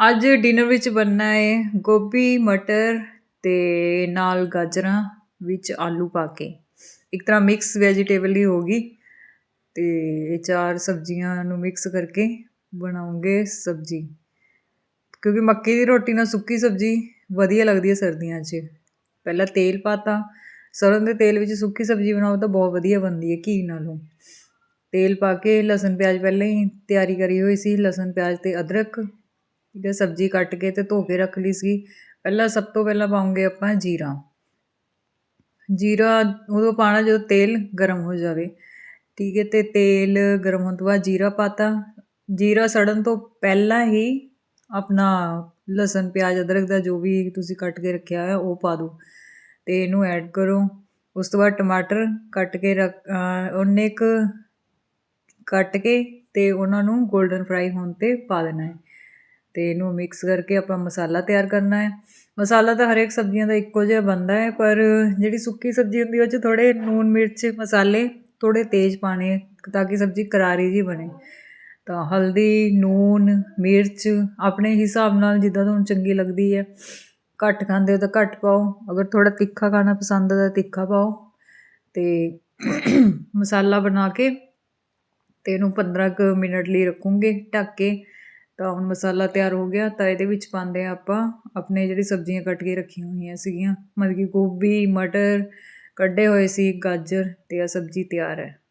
ਅੱਜ ਡਿਨਰ ਵਿੱਚ ਬਣਨਾ ਹੈ ਗੋਭੀ, ਮਟਰ ਅਤੇ ਨਾਲ ਗਾਜਰਾਂ ਵਿੱਚ ਆਲੂ ਪਾ ਕੇ। ਇੱਕ ਤਰ੍ਹਾਂ ਮਿਕਸ ਵੈਜੀਟੇਬਲ ਹੀ ਹੋਗੀ ਅਤੇ ਇਹ ਚਾਰ ਸਬਜ਼ੀਆਂ ਨੂੰ ਮਿਕਸ ਕਰਕੇ ਬਣਾਉਂਗੇ ਸਬਜ਼ੀ। ਕਿਉਂਕਿ ਮੱਕੀ ਦੀ ਰੋਟੀ ਨਾਲ ਸੁੱਕੀ ਸਬਜ਼ੀ ਵਧੀਆ ਲੱਗਦੀ ਹੈ ਸਰਦੀਆਂ 'ਚ। ਪਹਿਲਾਂ ਤੇਲ ਪਾਤਾ, ਸਰੋਂ ਦੇ ਤੇਲ ਵਿੱਚ ਸੁੱਕੀ ਸਬਜ਼ੀ ਬਣਾਓ ਤਾਂ ਬਹੁਤ ਵਧੀਆ ਬਣਦੀ ਹੈ ਘੀ ਨਾਲੋਂ। ਤੇਲ ਪਾ ਕੇ ਲਸਣ ਪਿਆਜ਼ ਪਹਿਲਾਂ ਹੀ ਤਿਆਰੀ ਕਰੀ ਹੋਈ ਸੀ, ਲਸਣ, ਪਿਆਜ਼ ਤੇ ਅਦਰਕ ਠੀਕ ਹੈ, ਸਬਜ਼ੀ ਕੱਟ ਕੇ ਤੇ ਧੋ ਕੇ ਰੱਖ ਲਈ ਸੀ। ਪਹਿਲਾਂ ਸਭ ਤੋਂ ਪਹਿਲਾਂ ਪਾਉਂਗੇ ਆਪਾਂ ਜੀਰਾ। ਜੀਰਾ ਉਦੋਂ ਪਾਣਾ ਜਦੋਂ ਤੇਲ ਗਰਮ ਹੋ ਜਾਵੇ। ਠੀਕ ਹੈ, ਤੇ ਤੇਲ ਗਰਮ ਹੋਣ ਤੋਂ ਬਾਅਦ ਜੀਰਾ ਪਾਤਾ। ਜੀਰਾ ਸੜਨ ਤੋਂ ਪਹਿਲਾਂ ਹੀ ਆਪਣਾ ਲਸਣ, ਪਿਆਜ਼, ਅਦਰਕ ਦਾ ਜੋ ਵੀ ਤੁਸੀਂ ਕੱਟ ਕੇ ਰੱਖਿਆ ਹੈ ਉਹ ਪਾ ਦਿਓ। ਤੇ ਇਹਨੂੰ ਐਡ ਕਰੋ। ਉਸ ਤੋਂ ਬਾਅਦ ਟਮਾਟਰ ਕੱਟ ਕੇ ਰੱਖ ਉਹਨੇ ਇੱਕ ਕੱਟ ਕੇ ਤੇ ਉਹਨਾਂ ਨੂੰ 골ਡਨ ਫਰਾਈ ਹੋਣ ਤੇ ਪਾ ਦੇਣਾ ਹੈ। ਤੇ ਇਹਨੂੰ ਮਿਕਸ ਕਰਕੇ ਆਪਾਂ ਮਸਾਲਾ ਤਿਆਰ ਕਰਨਾ ਹੈ। ਮਸਾਲਾ ਤਾਂ ਹਰੇਕ ਸਬਜ਼ੀਆਂ ਦਾ ਇੱਕੋ ਜਿਹਾ ਬਣਦਾ ਹੈ, ਪਰ ਜਿਹੜੀ ਸੁੱਕੀ ਸਬਜ਼ੀ ਹੁੰਦੀ ਉਹ 'ਚ ਥੋੜੇ ਨੂਨ, ਮਿਰਚ, ਮਸਾਲੇ ਥੋੜੇ ਤੇਜ਼ ਪਾਣੇ ਤਾਂ ਕਿ ਸਬਜ਼ੀ ਕਰਾਰੀ ਜੀ ਬਣੇ। ਤਾਂ ਹਲਦੀ, ਨੂਨ, ਮਿਰਚ ਆਪਣੇ ਹਿਸਾਬ ਨਾਲ ਜਿੱਦਾਂ ਤੁਹਾਨੂੰ ਚੰਗੀ ਲੱਗਦੀ ਹੈ। ਘੱਟ ਖਾਂਦੇ ਹੋ ਤਾਂ ਘੱਟ ਪਾਓ। ਅਗਰ ਥੋੜਾ ਤਿੱਖਾ ਖਾਣਾ ਪਸੰਦ ਹੈ ਤਾਂ ਤਿੱਖਾ ਪਾਓ। ਤੇ ਮਸਾਲਾ ਬਣਾ ਕੇ ਤੇ ਇਹਨੂੰ 15 ਕੁ ਮਿੰਟ ਲਈ ਰੱਖੂਗੇ ਢੱਕ ਕੇ। ਤਾਂ ਹੁਣ ਮਸਾਲਾ ਤਿਆਰ ਹੋ ਗਿਆ, ਤਾਂ ਇਹਦੇ ਵਿੱਚ ਪਾਉਂਦੇ ਹਾਂ ਆਪਾਂ ਆਪਣੇ ਜਿਹੜੀ ਸਬਜ਼ੀਆਂ ਕੱਟ ਕੇ ਰੱਖੀਆਂ ਹੋਈਆਂ ਸੀਗੀਆਂ। ਮਤਲਬ ਕਿ ਗੋਭੀ, ਮਟਰ ਕੱਢੇ ਹੋਏ ਸੀ, ਗਾਜਰ ਅਤੇ ਆਹ ਸਬਜ਼ੀ ਤਿਆਰ ਹੈ।